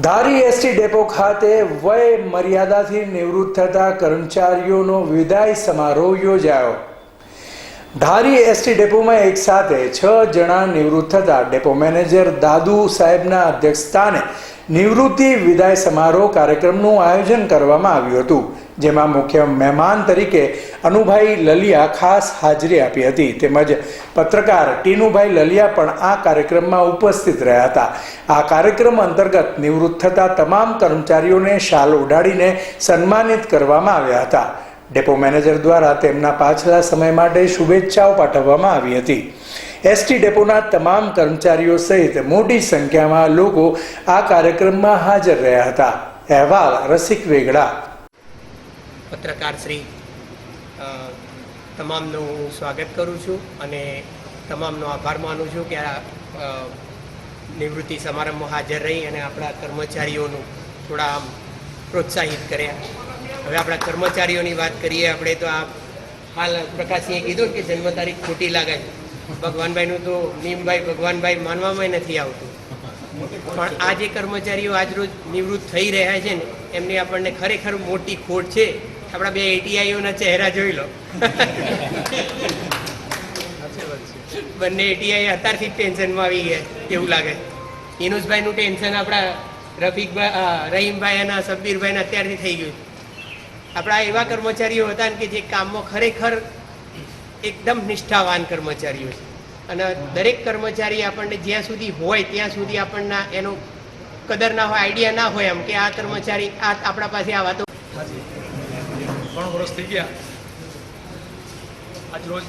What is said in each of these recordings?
ધારી ST depot ખાતે વય મર્યાદાથી નિવૃત્ત થતા કર્મચારીઓનો વિદાય સમારોહ યોજાયો. ધારી એસટી ડેપોમાં એક સાથે છ જણા નિવૃત્ત થતા ડેપો મેનેજર દાદુ સાહેબના અધ્યક્ષસ્થાને નિવૃત્તિ વિદાય સમારોહ કાર્યક્રમનું આયોજન કરવામાં આવ્યું હતું, જેમાં મુખ્ય મહેમાન તરીકે અનુભાઈ લલિયા ખાસ હાજરી આપી હતી, તેમજ પત્રકાર ટીનુભાઈ લલિયા પણ આ કાર્યક્રમમાં ઉપસ્થિત રહ્યા હતા. આ કાર્યક્રમ અંતર્ગત નિવૃત્ત થતા તમામ કર્મચારીઓને શાલ ઉડાડીને સન્માનિત કરવામાં આવ્યા હતા. ડેપો મેનેજર દ્વારા તેમના પાછલા સમય માટે શુભેચ્છાઓ પાઠવવામાં આવી હતી. એસટી ડેપોના તમામ કર્મચારીઓ સહિત મોટી સંખ્યામાં લોકો આ કાર્યક્રમમાં હાજર રહ્યા હતા. અહેવાલ રસિક વેગડા. પત્રકાર શ્રી તમામનું હું સ્વાગત કરું છું અને તમામનો આભાર માનું છું કે આ નિવૃત્તિ સમારંભમાં હાજર રહી અને આપણા કર્મચારીઓનું થોડા આમ પ્રોત્સાહિત કર્યા. હવે આપણા કર્મચારીઓની વાત કરીએ, આપણે તો આ હાલ પ્રકાશસિંહે કીધું કે જન્મ તારીખ ખોટી લાગે ભગવાનભાઈનું તો નીમભાઈ ભગવાનભાઈ માનવામાં નથી આવતું. પણ આ જે કર્મચારીઓ આજરોજ નિવૃત્ત થઈ રહ્યા છે ને, એમની આપણને ખરેખર મોટી ખોટ છે. આપણા બે એટીઆઈઓના ચહેરા જોઈ લો. બંને એટીઆઈ અત્યારથી ટેન્શનમાં આવી ગયા એવું લાગે? ઇનુસભાઈનું ટેન્શન આપણા રફીકભાઈ રહીમભાઈ અને સબ્બીરભાઈને અત્યારથી થઈ ગયું આપણા એવા કર્મચારીઓ હતા કે જે કામમાં ખરેખર એકદમ નિષ્ઠાવાન કર્મચારીઓ છે. અને દરેક કર્મચારી આપણને જ્યાં સુધી હોય ત્યાં સુધી આપણને એનો કદર ના હોય, આઈડિયા ના હોય એમ કે આ કર્મચારી, આ આપણા પાસે આ વાતો ત્રણ વર્ષ થઈ ગયા. આજ રોજ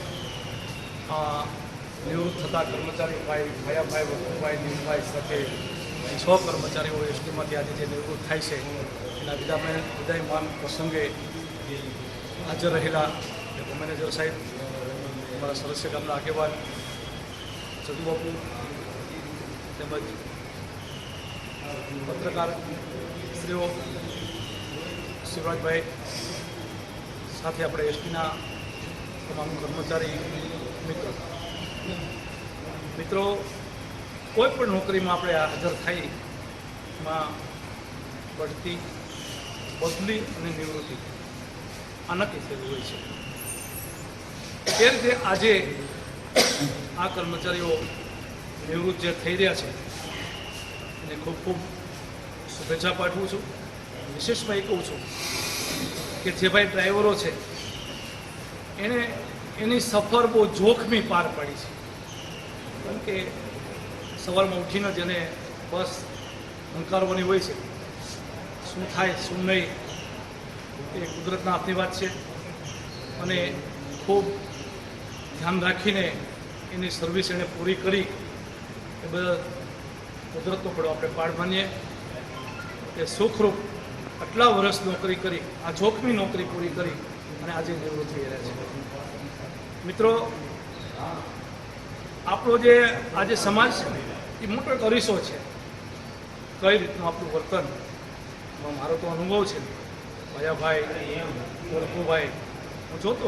નિવૃત્ત થતા કર્મચારી ભાઈ, ભયાભાઈ વકુભાઈ નીમભાઈ સાથે છ કર્મચારીઓ એસટીમાંથી આજે જે નિવૃત્ત થાય છે. એના વિદાય વિદાયમાન પ્રસંગે હાજર રહેલા મેનેજર સાહેબ, અમારા સરસ્ય ગામના આગેવાન જગુબાપુ તેમજ પત્રકાર શ્રીઓ શિવરાજભાઈ સાથે આપણે એસટીના તમામ કર્મચારી મિત્રો. મિત્રો, કોઈ પણ નોકરીમાં આપણે હાજર થઈ એમાં બઢતી બદલી અને નિવૃત્તિ આ નક્કી થયેલું હોય છે. એ રીતે આજે આ કર્મચારીઓ નિવૃત્ત જે થઈ રહ્યા છે, એને ખૂબ ખૂબ શુભેચ્છા પાઠવું છું. વિશેષમાં એ કહું છું કે જે ભાઈ ડ્રાઈવરો છે એણે એની સફર બહુ જોખમી પાર પાડી છે. કારણ કે સવારમાં ઉઠીને જેને બસ હંકારવાની હોય છે. શું થાય, શું નહીં, એ કુદરતના હાથની વાત છે. અને ખૂબ ધ્યાન રાખીને એની સર્વિસ એણે પૂરી કરી, એ બધા કુદરતનો પડો આપણે પાડ માનીએ. કે સુખરૂપ આટલા વર્ષ નોકરી કરી, આ જોખમી નોકરી પૂરી કરી, અને આજે નિવૃત્ત થઈ રહ્યા છે. મિત્રો, આપણો જે આજે સમાજ એ મોટો અરીસો છે. કઈ રીતનું આપણું વર્તન? મારો તો અનુભવ છે. ભયાભાઈ વરકુભાઈ હું જોતો